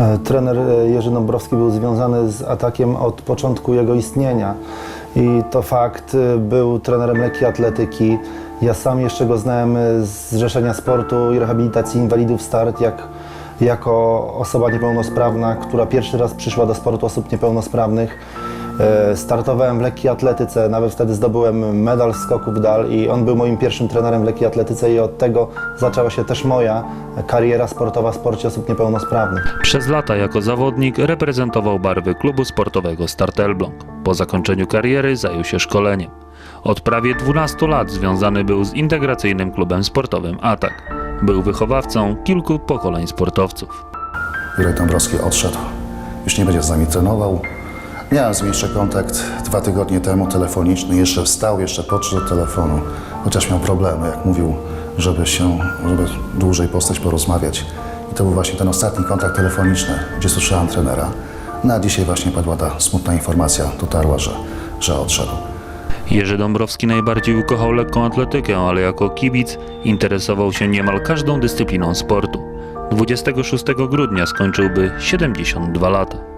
E, Trener e, Jerzy Dąbrowski był związany z atakiem od początku jego istnienia i to fakt, e, był trenerem lekkiej atletyki. Ja sam jeszcze go znałem z Zrzeszenia Sportu i Rehabilitacji Inwalidów Start, jak, jako osoba niepełnosprawna, która pierwszy raz przyszła do sportu osób niepełnosprawnych. E, Startowałem w lekkiej atletyce, nawet wtedy zdobyłem medal z skoków w dal i on był moim pierwszym trenerem w lekkiej atletyce i od tego zaczęła się też moja kariera sportowa w sporcie osób niepełnosprawnych. Przez lata jako zawodnik reprezentował barwy klubu sportowego Start Elbląg. Po zakończeniu kariery zajął się szkoleniem. Od prawie 12 lat związany był z integracyjnym klubem sportowym Atak. Był wychowawcą kilku pokoleń sportowców. Jurek Dąbrowski odszedł. Już nie będzie z nami trenował. Miałem z nim jeszcze kontakt dwa tygodnie temu telefoniczny. Jeszcze wstał, jeszcze podszedł do telefonu. Chociaż miał problemy, jak mówił, żeby się, żeby dłużej postać, porozmawiać. I to był właśnie ten ostatni kontakt telefoniczny, gdzie słyszałem trenera. No a dzisiaj właśnie padła ta smutna informacja, dotarła, że, że odszedł. Jerzy Dąbrowski najbardziej ukochał lekką atletykę, ale jako kibic interesował się niemal każdą dyscypliną sportu. 26 grudnia skończyłby 72 lata.